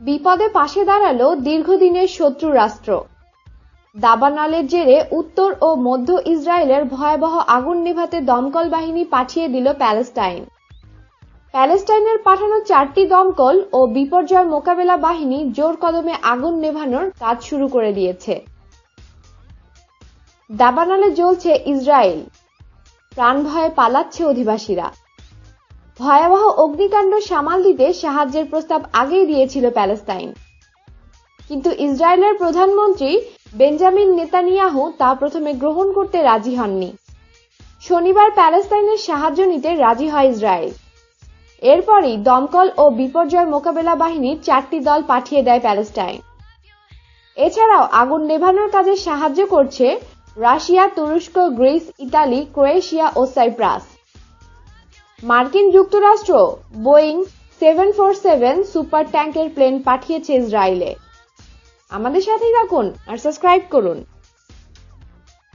বিপদে পাশে দাঁড়াল দীর্ঘদিনের শত্রু রাষ্ট্র। দাবানলের জেরে উত্তর ও মধ্য ইসরায়েলের ভয়াবহ আগুন নেভাতে দমকল বাহিনী পাঠিয়ে দিল প্যালেস্টাইন। প্যালেস্টাইনের পাঠানো চারটি দমকল ও বিপর্যয় মোকাবেলা বাহিনী জোর কদমে আগুন নেভানোর কাজ শুরু করে দিয়েছে। দাবানলে জ্বলছে ইসরায়েল। প্রাণ ভয়ে পালাচ্ছে অধিবাসীরা। ভয়াবহ অগ্নিকাণ্ড সামাল দিতে সাহায্যের প্রস্তাব আগেই দিয়েছিল প্যালেস্তাইন। কিন্তু ইসরায়েলের প্রধানমন্ত্রী বেঞ্জামিন নেতানিয়াহু তা প্রথমে গ্রহণ করতে রাজি হননি। শনিবার প্যালেস্তাইনের সাহায্য নিতে রাজি হয় ইসরায়েল। এরপরই দমকল ও বিপর্যয় মোকাবেলা বাহিনীর চারটি দল পাঠিয়ে দেয় প্যালেস্টাইন এছাড়াও আগুন নেভানোর কাজে সাহায্য করছে রাশিয়া, তুরস্ক, গ্রিস, ইতালি, ক্রোয়েশিয়া ও সাইপ্রাস। মার্কিন যুক্তরাষ্ট্র, Boeing seven four seven super ট্যাঙ্কের প্লেন পাঠিয়েছে ইসরায়েলে। আমাদের সাথেই থাকুন আর সাবস্ক্রাইব করুন।